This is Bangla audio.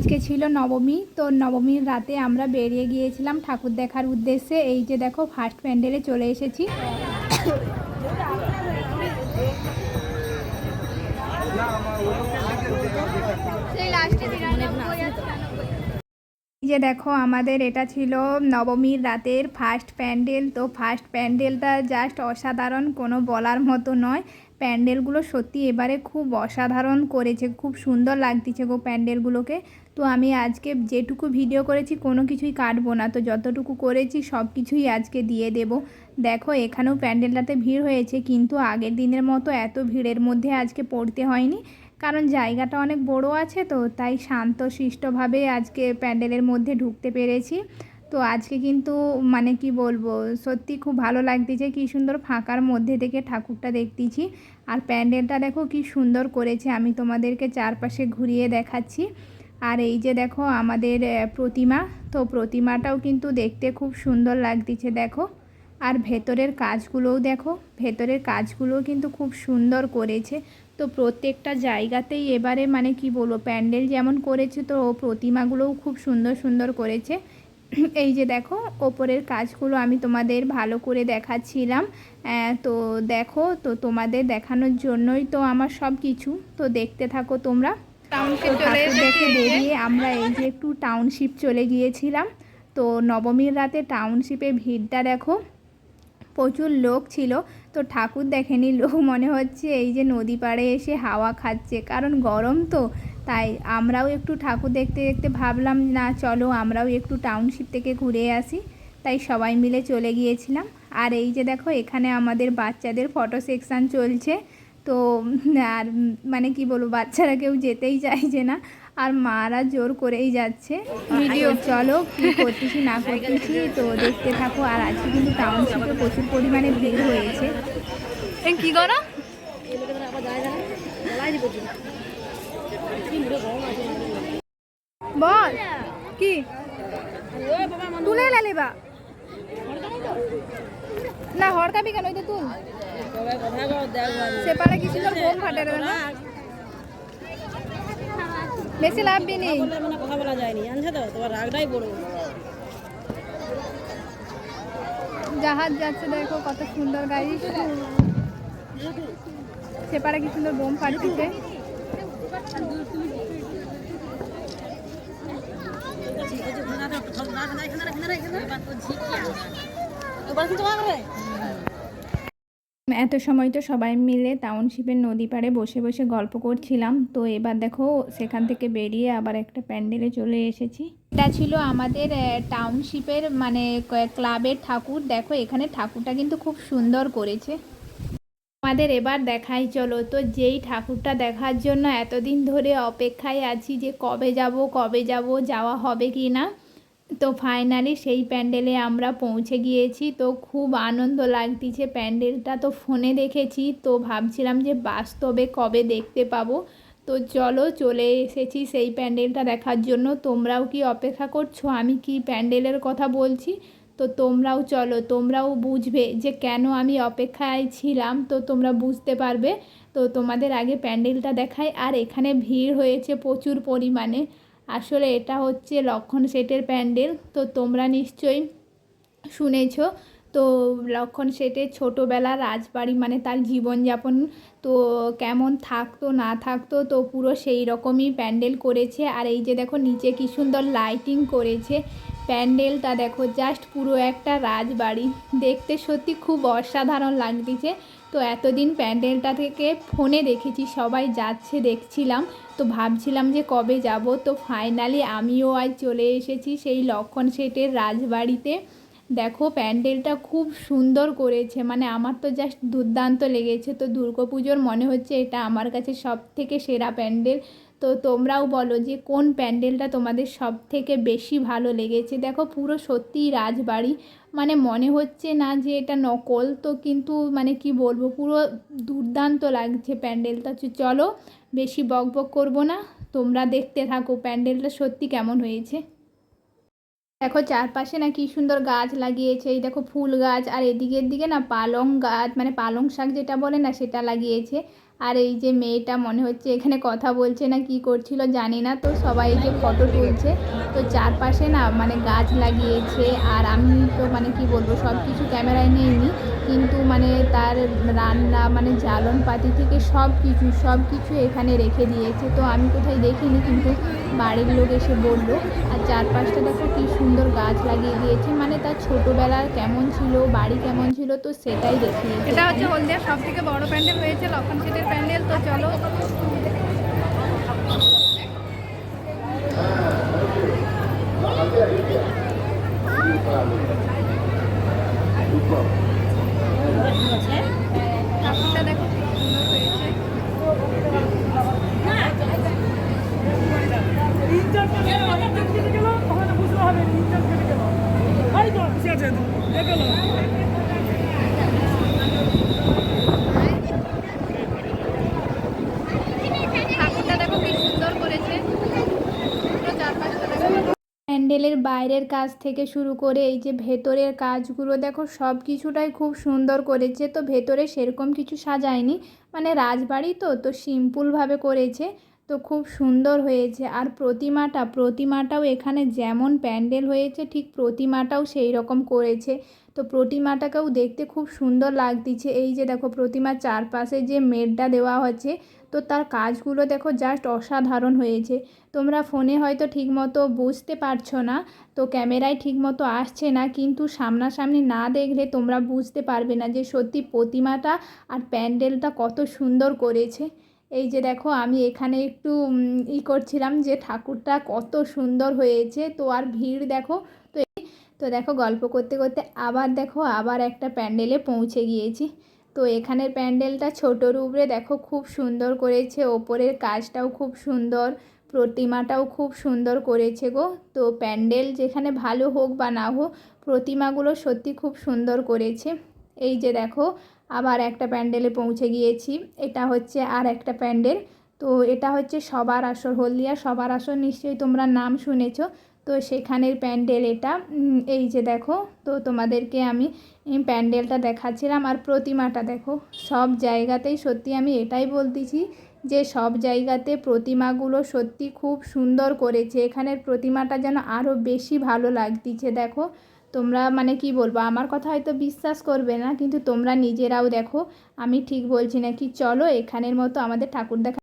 আজকে ছিল নবমী, তো নবমীর রাতে আমরা বেরিয়ে গিয়েছিলাম ঠাকুর দেখার উদ্দেশ্যে। এই যে দেখো ফার্স্ট প্যান্ডেলে চলে এসেছি। যে দেখো, আমাদের এটা ছিল নবমীর রাতের ফার্স্ট প্যান্ডেল তো ফার্স্ট প্যান্ডেলটা জাস্ট অসাধারণ, কোনো বলার মতো নয়। প্যান্ডেলগুলো সত্যি এবারে খুব অসাধারণ করেছে, খুব সুন্দর লাগতেছে গো প্যান্ডেলগুলোকে। তো আমি আজকে যেটুকু ভিডিও করেছি কোনো কিছুই কাটবো না, তো যতটুকু করেছি সব কিছুই আজকে দিয়ে দেব। দেখো, এখানেও প্যান্ডেলটাতে ভিড় হয়েছে, কিন্তু আগের দিনের মতো এত ভিড়ের মধ্যে আজকে পড়তে হয়নি। কারণ জায়গাটা অনেক বড় আছে তো, তাই শান্ত শিষ্টভাবে আজকে প্যান্ডেলের মধ্যে ঢুকতে পেরেছি। তো আজকে কিন্তু মানে কি বলব, সত্যি খুব ভালো লাগতেছে কি সুন্দর ফাঁকার মধ্যে থেকে ঠাকুরটা দেখতেছি। আর প্যান্ডেলটা দেখো কি সুন্দর করেছে, আমি তোমাদেরকে চারপাশে ঘুরিয়ে দেখাচ্ছি। আর এই যে দেখো আমাদের প্রতিমা, তো প্রতিমাটাও কিন্তু দেখতে খুব সুন্দর লাগতেছে দেখো। আর ভেতরের কাজগুলোও দেখো, ভেতরের কাজগুলোও কিন্তু খুব সুন্দর করেছে। তো প্রত্যেকটা জায়গাতেই এবারে মানে কি বলব, প্যান্ডেল যেমন করেছে, তো প্রতিমাগুলোও খুব সুন্দর সুন্দর করেছে। এই যে দেখো ওপরের কাজগুলো আমি তোমাদের ভালো করে দেখাচ্ছিলাম। তো দেখো তো তোমাদের দেখানোর জন্যই তো আমার সব কিছু। তো দেখতে থাকো তোমরা। টাউনশিপ চলে দেখে বেরিয়ে আমরা এই যে একটু টাউনশিপ চলে গিয়েছিলাম। তো নবমীর রাতে টাউনশিপে ভিড়টা দেখো প্রচুর লোক ছিল। তো ঠাকুর দেখেনি লোক মনে হচ্ছে এই যে নদী পাড়ে এসে হাওয়া খাচ্ছে। কারণ গরম তো তাই আমরাও একটু ঠাকুর দেখতে দেখতে ভাবলাম না চলো আমরাও একটু টাউনশিপ থেকে ঘুরে আসি। তাই সবাই মিলে চলে গিয়েছিলাম। আর এই যে দেখো এখানে আমাদের বাচ্চাদের ফটো সেকশান চলছে। তো আর মানে কি বলব বাচ্চারা কেউ যেতেই চাইছে না। আর মারা জোর করেই যাচ্ছে। ভিডিও। চলো কি করতেছি না করতেছি তো দেখতে থাকো। আর আজকে কিন্তু টাউনশিপে প্রচুর পরিমাণে ভিড় হয়েছে। কি করো? বল, কি? তুলে লালে বা না হড়কাবি কেন? ওই তো তুল। সেপারে কি সুন্দর বোম ফাটে রে না বেশি লাভ বি নেই কথা বলা যায়নি জানছো তো তোমার রাগটাই বড় জাহাজ যাচ্ছে দেখো, কত সুন্দর গাড়ি। সেপারে কি সুন্দর বোম ফাটছে। এত সময় তো সবাই মিলে টাউনশিপের নদী পাড়ে বসে বসে গল্প করছিলাম। তো এবার দেখো সেখান থেকে বেরিয়ে আবার একটা প্যান্ডেলে চলে এসেছি। এটা ছিল আমাদের টাউনশিপের মানে ক্লাবের ঠাকুর। দেখো এখানে ঠাকুরটা কিন্তু খুব সুন্দর করেছে। আমাদের এবার দেখাই, চলো তো যেই ঠাকুরটা দেখার জন্য এতদিন ধরে অপেক্ষায় আছি যে কবে যাব কবে যাব, যাওয়া হবে কি না তো ফাইনালি সেই প্যান্ডেলে আমরা পৌঁছে গিয়েছি। তো খুব আনন্দ লাগতিছে প্যান্ডেলটা তো ফোনে দেখেছি। তো ভাবছিলাম যে বাস্তবে কবে দেখতে পাবো। তো চলো চলে এসেছি সেই প্যান্ডেলটা দেখার জন্য। তোমরাও কি অপেক্ষা করছ? আমি কি প্যান্ডেলের কথা বলছি? তো তোমরাও চলো, তোমরাও বুঝবে যে কেন আমি অপেক্ষায় ছিলাম। তো তোমরা বুঝতে পারবে। তো তোমাদের আগে প্যান্ডেলটা দেখায় আর এখানে ভিড় হয়েছে প্রচুর পরিমাণে। আসলে এটা হচ্ছে লক্ষণ সেটের প্যান্ডেল, তো তোমরা নিশ্চয়ই শুনেছো। তো লক্ষণ শেঠের ছোটোবেলা রাজবাড়ি মানে তার জীবনযাপন, তো কেমন থাকতো, না থাকতো, তো পুরো সেই রকমই প্যান্ডেল করেছে। আর এই যে দেখো নিচে কি সুন্দর লাইটিং করেছে। প্যান্ডেলটা দেখো জাস্ট পুরো একটা রাজবাড়ি। দেখতে সত্যি খুব অসাধারণ লাগতেছে। তো এতদিন প্যান্ডেলটা থেকে ফোনে দেখেছি, সবাই যাচ্ছে দেখছিলাম, তো ভাবছিলাম যে কবে যাব, তো ফাইনালি আমিও আজ চলে এসেছি সেই লক্ষণ শেঠের রাজবাড়িতে। দেখো প্যান্ডেলটা খুব সুন্দর করেছে মানে আমার তো জাস্ট দুর্দান্ত লেগেছে, তো দুর্গাপুজোর মনে হচ্ছে এটা আমার কাছে সব থেকে সেরা প্যান্ডেল। তো তোমরাও বলো যে কোন প্যান্ডেলটা তোমাদের সব থেকে বেশি ভালো লেগেছে? দেখো পুরো সত্যিই রাজবাড়ি মানে মনে হচ্ছে না যে এটা নকল, তো কিন্তু মানে কি বলব, পুরো দুর্দান্ত লাগছে প্যান্ডেলটা। চলো, বেশি বক বক করব না, তোমরা দেখতে থাকো প্যান্ডেলটা সত্যি কেমন হয়েছে। দেখো চারপাশে না কি সুন্দর গাছ লাগিয়েছে, এই দেখো ফুল গাছ, আর এদিকের দিকে না পালং গাছ মানে পালং শাক যেটা বলে না সেটা লাগিয়েছে। আর এই যে মেয়েটা মনে হচ্ছে এখানে কথা বলছে না, কি করছিল জানি না। তো সবাই যে ফটো তুলছে। তো চারপাশে না মানে গাছ লাগিয়েছে আর আমি তো মানে কি বলব সব কিছু ক্যামেরায় নিইনি। কিন্তু মানে তার রান্না মানে জ্বালন পাতি থেকে সব কিছু সব কিছু এখানে রেখে দিয়েছে। তো আমি কোথায় দেখিনি, কিন্তু বাড়ির লোক এসে বলল। আর চারপাশটা দেখো কি সুন্দর গাছ লাগিয়ে দিয়েছে। মানে তার ছোটোবেলার কেমন ছিল বাড়ি কেমন ছিল তো সেটাই দেখিয়েছে এটা হচ্ছে হলদিয়ার সব থেকে বড় প্যান্ডেল হয়েছে লক্ষণ সিটের প্যান্ডেল তো চলো। ঠাকুরটা দেখো সুন্দর হয়েছে। ঠাকুরটা দেখো প্যান্ডেলের বাইরের কাজ থেকে শুরু করে এই যে ভেতরের কাজগুলো দেখো সব কিছুটাই খুব সুন্দর করেছে। তো ভেতরে সেরকম কিছু সাজায়নি। মানে রাজবাড়ি তো তো সিম্পলভাবে করেছে। তো খুব সুন্দর হয়েছে। আর প্রতিমাটা, প্রতিমাটাও এখানে যেমন প্যান্ডেল হয়েছে, ঠিক প্রতিমাটাও সেই রকম করেছে। তো প্রতিমাটাকেও দেখতে খুব সুন্দর লাগতিছে। এই যে দেখো, প্রতিমার চারপাশে যে মেডটা দেওয়া হচ্ছে, তো তার কাজগুলো দেখো জাস্ট অসাধারণ হয়েছে। তোমরা ফোনে হয়তো ঠিকমতো বুঝতে পারছ না, তো ক্যামেরায় ঠিকমতো আসছে না, কিন্তু সামনাসামনি না দেখলে তোমরা বুঝতে পারবে না যে সত্যি প্রতিমাটা আর প্যান্ডেলটা কত সুন্দর করেছে। এই যে দেখো, আমি এখানে একটু ই করছিলাম যে ঠাকুরটা কত সুন্দর হয়েছে। তো আর ভিড় দেখো, তো তো দেখো গল্প করতে করতে আবার দেখো, আবার একটা প্যান্ডেলে পৌঁছে গিয়েছি। তো এখানের প্যান্ডেলটা ছোটোর উপরে দেখো খুব সুন্দর করেছে, ওপরের কাজটাও খুব সুন্দর, প্রতিমাটাও খুব সুন্দর করেছে গো। তো প্যান্ডেল যেখানে ভালো হোক বা না হোক, প্রতিমাগুলো সত্যি খুব সুন্দর করেছে। এই যে দেখো আবার একটা প্যান্ডেলে পৌঁছে গিয়েছি। এটা হচ্ছে আর একটা প্যান্ডেল। তো এটা হচ্ছে সবার আসর, হলদিয়া সবার আসর নিশ্চয়ই তোমরা নাম শুনেছো। তো সেখানের প্যান্ডেল এটা। এই যে দেখো, তো তোমাদেরকে আমি প্যান্ডেলটা দেখাচ্ছিলাম আর প্রতিমাটা দেখো। সব জায়গাতেই সত্যি আমি এটাই বলতেছি যে সব জায়গাতে প্রতিমাগুলো সত্যি খুব সুন্দর করেছে। এখানের প্রতিমাটা যেন আরও বেশি ভালো লাগতিছে, দেখো। তোমরা মানে কি বলব, আমার কথা হয়তো বিশ্বাস করবে না, কিন্তু তোমরা নিজেরাও দেখো, আমি ঠিক বলছি না কি চলো এখানের মতো আমাদের ঠাকুর দেখা